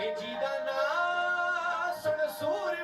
ਤੇ ਜਿਹਦਾ ਨਾਂ ਸੁਣ ਸੂਰ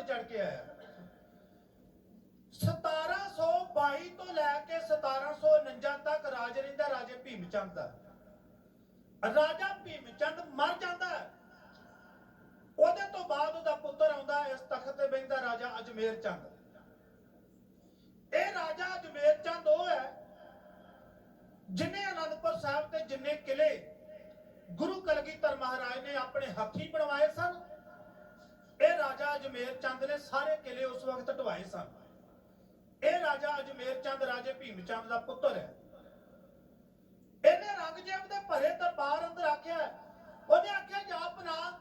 ਚੰਦ ਚੜ ਕੇ ਆਇਆ। 1722 ਤੋਂ ਲੈ ਕੇ 1749 ਤੱਕ ਰਾਜ ਰਹਿੰਦਾ ਰਾਜੇ ਭੀਮ ਚੰਦ ਦਾ। ਰਾਜਾ ਭੀਮ ਚੰਦ ਮਰ ਜਾਂਦਾ ਉਹਦੇ ਤੋਂ ਬਾਅਦ ਉਹਦਾ ਪੁੱਤਰ ਆਉਂਦਾ ਇਸ ਤਖਤ ਤੇ ਬੈਠਦਾ ਰਾਜਾ ਅਜਮੇਰ ਚੰਦ। ਇਹ ਰਾਜਾ ਅਜਮੇਰ ਚੰਦ ਉਹ ਹੈ, ਜਿਨੇ ਅਨੰਦਪੁਰ ਸਾਹਿਬ ਤੇ ਜਿੰਨੇ ਕਿਲੇ ਗੁਰੂ ਕਲਗੀਧਰ ਮਹਾਰਾਜ ਨੇ ਆਪਣੇ ਹੱਥੀ ਬਣਵਾਏ ਸਨ ਇਹ ਰਾਜਾ ਅਜਮੇਰ ਚੰਦ ਨੇ ਸਾਰੇ ਕਿਲੇ ਉਸ ਵਕਤ ਢਵਾਏ ਸਨ। ਇਹ ਰਾਜਾ ਅਜਮੇਰ ਚੰਦ ਰਾਜੇ ਭੀਮ ਚੰਦ ਦਾ ਪੁੱਤਰ ਹੈ। ਇਹਨੇ ਰੰਗਜੇਬ ਦੇ ਭਰੇ ਦਰਬਾਰ ਅੰਦਰ ਆਖਿਆ ਉਹਨੇ ਆਖਿਆ ਜਾਪਨਾ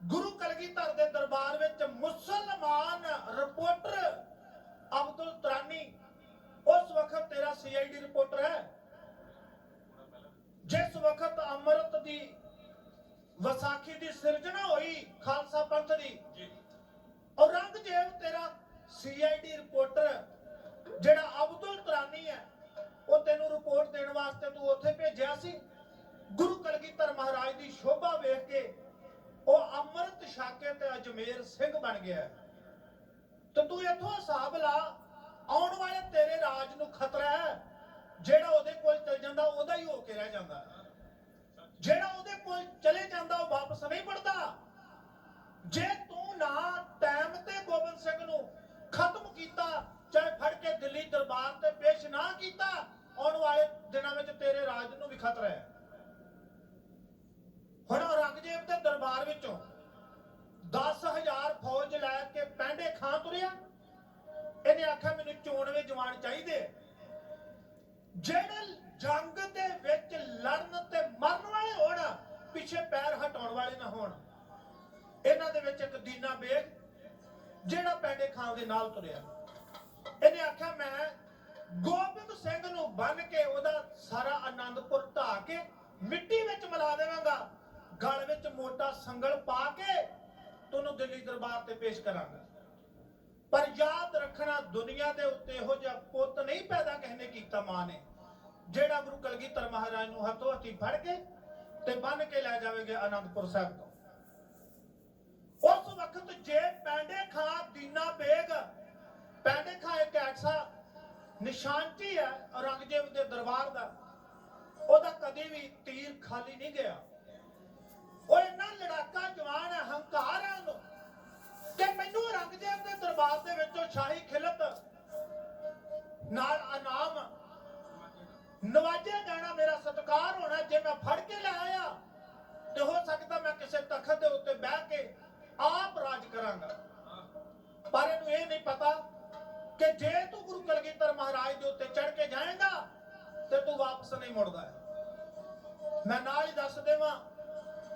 ਗੁਰੂ ਕਲਗੀਧਰ ਦੇ ਦਰਬਾਰ ਵਿੱਚ ਮੁਸਲਮਾਨ ਰਿਪੋਰਟਰ ਅਬਦੁਲ ਤਰਾਨੀ, ਉਸ ਵਕਤ ਤੇਰਾ ਸੀਆਈਡੀ ਰਿਪੋਰਟਰ ਹੈ। ਜਿਸ ਵਕਤ ਅੰਮ੍ਰਿਤ ਦੀ ਵਿਸਾਖੀ ਦੀ ਸਿਰਜਣਾ ਹੋਈ ਖਾਲਸਾ ਪੰਥ ਦੀ। ਜੀ। ਔਰੰਗਜ਼ੇਬ ਤੇਰਾ ਸੀਆਈਡੀ ਰਿਪੋਰਟਰ ਜਿਹੜਾ ਅਬਦੁਲ ਤਰਾਨੀ ਹੈ ਉਹ ਤੈਨੂੰ ਰਿਪੋਰਟ ਦੇਣ ਵਾਸਤੇ ਤੂੰ ਉੱਥੇ ਭੇਜਿਆ ਸੀ। ਗੁਰੂ ਕਲਗੀਧਰ ਮਹਾਰਾਜ ਦੀ ਸ਼ੋਭਾ ਵੇਖ ਕੇ ਉਹ ਅੰਮ੍ਰਿਤ ਸ਼ਾਕੇ ਤੇ ਅਜਮੇਰ ਸਿੰਘ ਬਣ ਗਿਆ ਤੇ ਤੂੰ ਇਥੋਂ ਹਿਸਾਬ ਲਾ ਆਉਣ ਵਾਲੇ ਤੇਰੇ ਰਾਜ ਨੂੰ ਖਤਰਾ ਹੈ। ਜਿਹੜਾ ਉਹਦੇ ਕੋਲ ਚੱਲ ਜਾਂਦਾ ਉਹਦਾ ਹੀ ਹੋ ਕੇ ਰਹਿ ਜਾਂਦਾ ਜਿਹੜਾ ਉਹਦੇ ਕੋਲ ਚਲੇ ਜਾਂਦਾ, ਉਹ ਵਾਪਸ ਨਹੀਂ ਮੁੜਦਾ ਜੇ ਤੂੰ ਨਾ ਟਾਈਮ ਤੇ ਗੋਬਿੰਦ ਸਿੰਘ ਨੂੰ ਖਤਮ ਕੀਤਾ, ਚਾਹੇ ਫੜ ਕੇ ਦਿੱਲੀ ਦਰਬਾਰ ਤੇ ਪੇਸ਼ ਨਾ ਕੀਤਾ, ਆਉਣ ਵਾਲੇ ਦਿਨਾਂ ਵਿੱਚ ਤੇਰੇ ਰਾਜ ਨੂੰ ਵੀ ਖਤਰਾ ਹੈ। ਹੁਣ ਔਰੰਗਜ਼ੇਬ ਦੇ ਦਰਬਾਰ ਵਿੱਚੋਂ 10000 ਫੌਜ ਲੈ ਕੇ ਪੈਂਡੇ ਖਾਂ ਤੁਰਿਆ। ਇਹਨੇ ਆਖਿਆ, ਮੈਨੂੰ 94 ਜਵਾਨ ਚਾਹੀਦੇ ਜਿਹੜੇ ਜੰਗ ਦੇ ਵਿੱਚ ਲੜਨ ਤੇ ਮਰਨ ਵਾਲੇ ਹੋਣ, ਪਿੱਛੇ ਪੈਰ ਹਟਾਉਣ ਵਾਲੇ ਨਾ ਹੋਣ। ਇਹਨਾਂ ਦੇ ਵਿੱਚ ਇੱਕ ਦੀਨਾ ਬੇਗ, ਜਿਹੜਾ ਪੈਂਡੇ ਖਾਂ ਦੇ ਨਾਲ ਤੁਰਿਆ। ਇਹਨੇ ਆਖਿਆ, ਮੈਂ ਗੋਬਿੰਦ ਸਿੰਘ ਨੂੰ ਬੰਨ ਕੇ ਉਹਦਾ ਸਾਰਾ ਆਨੰਦਪੁਰ ਢਾ ਕੇ ਮਿੱਟੀ ਵਿੱਚ ਮਿਲਾ ਦੇਵਾਂਗਾ। ਗਲ ਵਿੱਚ ਮੋਟਾ ਸੰਗਲ ਪਾ ਕੇ ਤੁਹਾਨੂੰ ਦਿੱਲੀ ਦਰਬਾਰ ਤੇ ਪੇਸ਼ ਕਰਾਂਗਾ। ਪਰ ਯਾਦ ਰੱਖਣਾ ਦੁਨੀਆ ਦੇ ਉੱਤੇ ਇਹੋ ਜਿਹਾ ਪੁੱਤ ਨਹੀਂ ਪੈਦਾ ਕਿਸੇ ਨੇ ਕੀਤਾ, ਮਾਂ ਨੇ। ਜਿਹੜਾ ਗੁਰੂ ਕਲਗੀਧਰ ਮਹਾਰਾਜ ਨੂੰ ਹੱਥੋਂ ਹੱਥੀ ਫੜ ਕੇ ਤੇ ਬੰਨ ਕੇ ਲੈ ਜਾਵੇਗਾ ਆਨੰਦਪੁਰ ਸਾਹਿਬ ਤੋਂ। ਉਸ ਵਕਤ ਜੇ ਪੈਂਡੇ ਖਾਂ ਦੀਨਾ ਬੇਗ, ਪੈਂਡੇ ਖਾਂ ਇੱਕ ਐਸਾ ਨਿਸ਼ਾਨਚੀ ਹੈ ਔਰੰਗਜ਼ੇਬ ਦੇ ਦਰਬਾਰ ਦਾ, ਉਹਦਾ ਕਦੇ ਵੀ ਤੀਰ ਖਾਲੀ ਨਹੀਂ ਗਿਆ। ਉਹ ਇੰਨਾ ਲੜਾਕਾ ਜਵਾਨ ਹੈ, ਹੰਕਾਰ ਹੈ ਉਹਨੂੰ ਕਿ ਮੈਨੂੰ ਔਰੰਗਜ਼ੇਬ ਦੇ ਦਰਬਾਰ ਦੇ ਵਿੱਚੋਂ ਸ਼ਾਹੀ ਖਿਲਤ ਨਾਲ ਇਨਾਮ ਨਵਾਜਿਆ ਜਾਣਾ ਮੇਰਾ ਸਤਿਕਾਰ ਹੋਣਾ, ਜੇ ਮੈਂ ਫੜ ਕੇ ਲੈ ਆਇਆ, ਤੇ ਹੋ ਸਕਦਾ ਮੈਂ ਕਿਸੇ ਤਖਤ ਦੇ ਉੱਤੇ ਬਹਿ ਕੇ ਆਪ ਰਾਜ ਕਰਾਂਗਾ। ਪਰ ਇਹਨੂੰ ਇਹ ਨਹੀਂ ਪਤਾ ਕਿ ਜੇ ਤੂੰ ਗੁਰੂ ਕਲਗੀਧਰ ਮਹਾਰਾਜ ਦੇ ਉੱਤੇ ਚੜ ਕੇ ਜਾਏਗਾ, ਤੇ ਤੂੰ ਵਾਪਸ ਨਹੀਂ ਮੁੜਦਾ ਮੈਂ ਨਾਲ ਹੀ ਦੱਸ ਦੇਵਾਂ,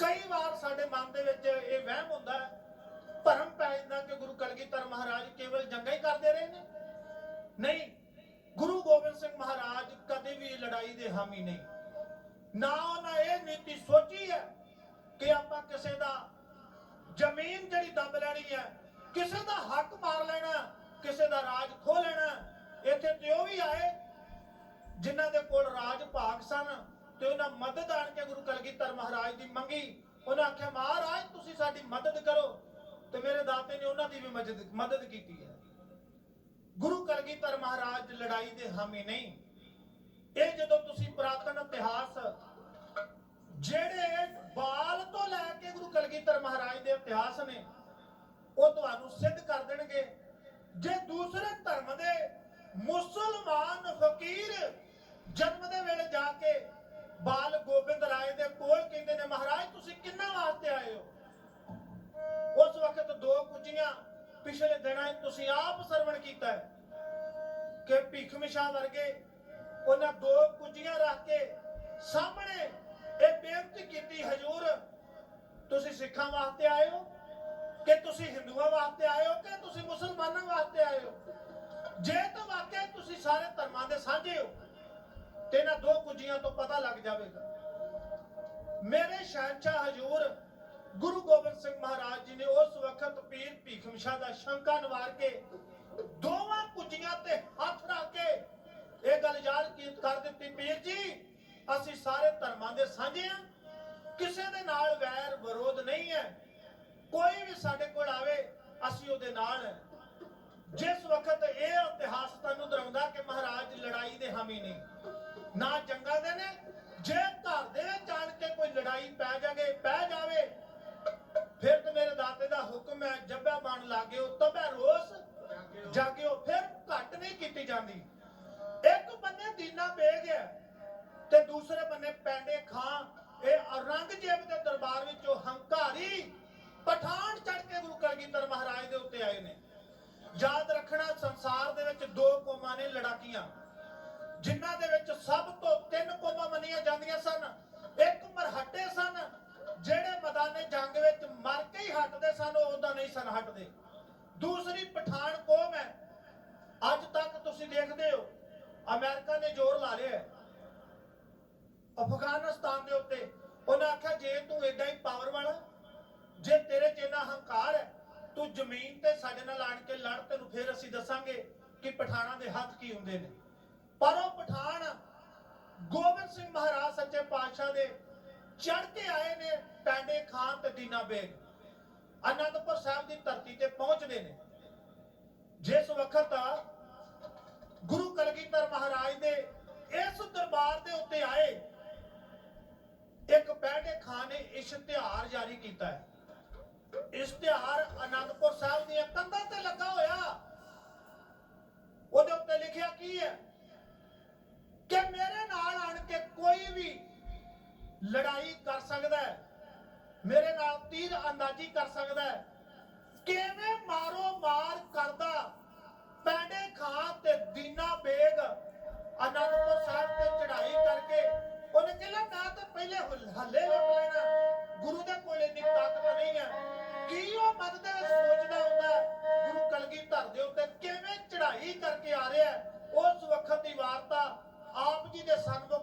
ਕਈ ਵਾਰ ਸਾਡੇ ਮਨ ਦੇ ਵਿੱਚ ਇਹ ਵਹਿਮ ਹੁੰਦਾ ਹੈ, ਭਰਮ ਪੈ ਜਾਂਦਾ ਕਿ ਗੁਰੂ ਕਲਗੀਧਰ ਮਹਾਰਾਜ ਕੇਵਲ ਜੰਗਾਂ ਹੀ ਕਰਦੇ ਰਹੇ ਨੇ। ਨਹੀਂ ਗੁਰੂ ਗੋਬਿੰਦ ਸਿੰਘ ਮਹਾਰਾਜ ਕਦੇ ਵੀ ਲੜਾਈ ਦੇ ਹਾਮੀ ਨਹੀਂ। ਨਾ ਉਹਨਾਂ ਇਹ ਨੀਤੀ ਸੋਚੀ ਹੈ ਕਿ ਆਪਾਂ ਕਿਸੇ ਦਾ ਜ਼ਮੀਨ ਜਿਹੜੀ ਦੱਬ ਲੈਣੀ ਹੈ, ਕਿਸੇ ਦਾ ਹੱਕ ਮਾਰ ਲੈਣਾ, ਕਿਸੇ ਦਾ ਰਾਜ ਖੋ ਲੈਣਾ, ਇੱਥੇ ਤੇ ਉਹ ਵੀ ਆਏ ਜਿਨ੍ਹਾਂ ਦੇ ਕੋਲ ਰਾਜ ਭਾਗ ਸਨ ਤੇ ਉਹਨਾਂ ਮਦਦ ਆਣ ਕੇ ਗੁਰੂ ਕਲਗੀਧਰ ਮਹਾਰਾਜ ਦੀ ਮੰਗੀ। ਉਹਨਾਂ ਆਖਿਆ, ਮਹਾਰਾਜ, ਤੁਸੀਂ ਸਾਡੀ ਮਦਦ ਕਰੋ। ਤੇ ਮੇਰੇ ਦਾਤੇ ਨੇ ਉਹਨਾਂ ਦੀ ਵੀ ਮਦਦ ਮਦਦ ਕੀਤੀ ਹੈ। ਗੁਰੂ ਕਲਗੀਧਰ ਮਹਾਰਾਜ ਲੜਾਈ ਦੇ ਹਾਮੀ ਨਹੀਂ। ਇਹ ਜਦੋਂ ਤੁਸੀਂ ਪੁਰਾਤਨ ਇਤਿਹਾਸ, ਜਿਹੜੇ ਬਾਲ ਤੋਂ ਲੈ ਕੇ ਗੁਰੂ ਕਲਗੀਧਰ ਮਹਾਰਾਜ ਦੇ ਇਤਿਹਾਸ ਨੇ, ਉਹ ਤੁਹਾਨੂੰ ਸਿੱਧ ਕਰ ਦੇਣਗੇ। ਨਾਲ ਵੈਰ ਵਿਰੋਧ ਨਹੀਂ ਹੈ। ਕੋਈ ਵੀ ਸਾਡੇ ਕੋਲ ਆਵੇ, ਅਸੀਂ ਉਹਦੇ ਨਾਲ ਜਿਸ ਵਕਤ ਇਹ ਇਤਿਹਾਸ ਤੁਹਾਨੂੰ ਦਰਾਉਂਦਾ ਕਿ ਮਹਾਰਾਜ ਲੜਾਈ ਦੇ ਹਾਮੀ ਨਹੀਂ ਨਾ ਜੰਗਾਂ ਦੇ ਨੇ, ਜੇ ਘਰ ਦੇ ਵਿੱਚ ਆਣ ਕੇ ਕੋਈ ਲੜਾਈ ਪੈ ਜਾਗੇ ਪੈ ਜਾਵੇ, ਫਿਰ ਤੇ ਮੇਰੇ ਦਾਤੇ ਦਾ ਹੁਕਮ ਹੈ, ਜੱਬਾ ਬਣ ਲਾਗੇ ਤਬੈ ਰੋਸ ਜਾਗਿਓ, ਫਿਰ ਘੱਟ ਨਹੀਂ ਕੀਤੀ ਜਾਂਦੀ। ਇੱਕ ਬੰਨੇ ਦੀਨਾ ਬੇਗ ਹੈ ਤੇ ਦੂਸਰੇ ਬੰਨੇ ਪੈਂਡੇ ਖਾਂ ਇਹ ਔਰੰਗਜ਼ੇਬ ਦੇ ਦਰਬਾਰ ਵਿੱਚੋਂ ਹੰਕਾਰੀ ਪਠਾਨ ਚੜ ਕੇ ਗੁਰੂ ਕਲਗੀਧਰ ਮਹਾਰਾਜ ਦੇ ਉੱਤੇ ਆਏ ਨੇ। ਯਾਦ ਰੱਖਣਾ, ਸੰਸਾਰ ਦੇ ਵਿੱਚ ਦੋ ਕੌਮਾਂ ਨੇ ਲੜਾਕੀਆਂ, ਜਿਨ੍ਹਾਂ ਦੇ ਵਿੱਚ ਸਭ ਤੋਂ ਤਿੰਨ ਕੌਮਾਂ ਮੰਨੀਆਂ ਜਾਂਦੀਆਂ ਸਨ। ਇੱਕ ਮਰਹੱਟੇ ਸਨ, ਜਿਹੜੇ ਮੈਦਾਨੇ ਜੰਗ ਵਿੱਚ ਮਰ ਕੇ ਹੀ ਹਟਦੇ ਸਨ, ਉਹ ਉਦਾਂ ਨਹੀਂ ਸਨ ਹਟਦੇ। ਦੂਸਰੀ ਪਠਾਨ ਕੌਮ ਹੈ। ਅੱਜ ਤੱਕ ਤੁਸੀਂ ਦੇਖਦੇ ਹੋ, ਅਮਰੀਕਾ ਨੇ ਜ਼ੋਰ ਲਾ ਲਿਆ ਹੈ। ਅਫਗਾਨਿਸਤਾਨ ਦੇ ਉੱਤੇ। ਉਹਨਾਂ ਆਖਿਆ, ਜੇ ਤੂੰ ਇਦਾਂ ਹੀ ਪਾਵਰ ਵਾਲਾ, ਜੇ ਤੇਰੇ ਚ ਇਨਾ ਹੰਕਾਰ ਹੈ, ਤੂੰ ਜ਼ਮੀਨ ਤੇ ਸਾਡੇ ਨਾਲ ਆਣ ਕੇ ਲੜ, ਤੈਨੂੰ ਫੇਰ ਅਸੀਂ ਦੱਸਾਂਗੇ ਕਿ ਪਠਾਣਾ ਦੇ ਹੱਥ ਕੀ ਹੁੰਦੇ ਨੇ। ਪਰ ਉਹ ਪਠਾਣ ਗੋਬਿੰਦ ਸਿੰਘ ਮਹਾਰਾਜ ਸੱਚੇ ਪਾਤਸ਼ਾਹ ਦੇ ਚੜ ਕੇ ਆਏ ਨੇ ਟਾਂਡੇ ਖਾਨ ਤੇ ਦੀਨਾ ਬੇਗ। ਅਨੰਦਪੁਰ ਸਾਹਿਬ ਦੀ ਧਰਤੀ ਤੇ ਪਹੁੰਚਦੇ ਨੇ। ਜਿਸ ਵਕਤ ਗੁਰੂ ਕਲਗੀਧਰ ਮਹਾਰਾਜ ਦੇ ਇਸ ਦਰਬਾਰ ਦੇ ਉੱਤੇ ਆਏ ਇੱਕ ਬੈਠੇ ਖਾਨ ਨੇ ਇਸ਼ਤਿਹਾਰ ਜਾਰੀ ਕੀਤਾ ਹੈ। ਇਸ਼ਤਿਹਾਰ ਅਨੰਦਪੁਰ ਸਾਹਿਬ ਦੀਆਂ ਕੰਧਾਂ ਤੇ ਲੱਗਾ ਹੋਇਆ। ਉਹਦੇ ਉੱਤੇ ਲਿਖਿਆ ਕੀ ਹੈ? ਕਿ ਮੇਰੇ ਨਾਲ ਆਣ ਕੇ ਕੋਈ ਵੀ ਲੜਾਈ ਕਰ ਸਕਦਾ ਹੈ। ਮੇਰੇ ਨਾਲ ਤੀਰ ਅੰਦਾਜ਼ੀ ਕਰ ਸਕਦਾ ਹੈ। ਕਿਵੇਂ ਮਾਰੋ ਮੰਨਦਾ ਹੈ, ਸੋਚਦਾ ਹੁੰਦਾ ਗੁਰੂ ਕਲਗੀ ਧਰ ਦੇ ਉੱਤੇ ਕਿਵੇਂ ਚੜ੍ਹਾਈ ਕਰਕੇ ਆ ਰਿਹਾ ਉਸ ਵਕਤ ਦੀ ਵਾਰਤਾ ਆਪ ਜੀ ਦੇ ਸਨਮੁਖ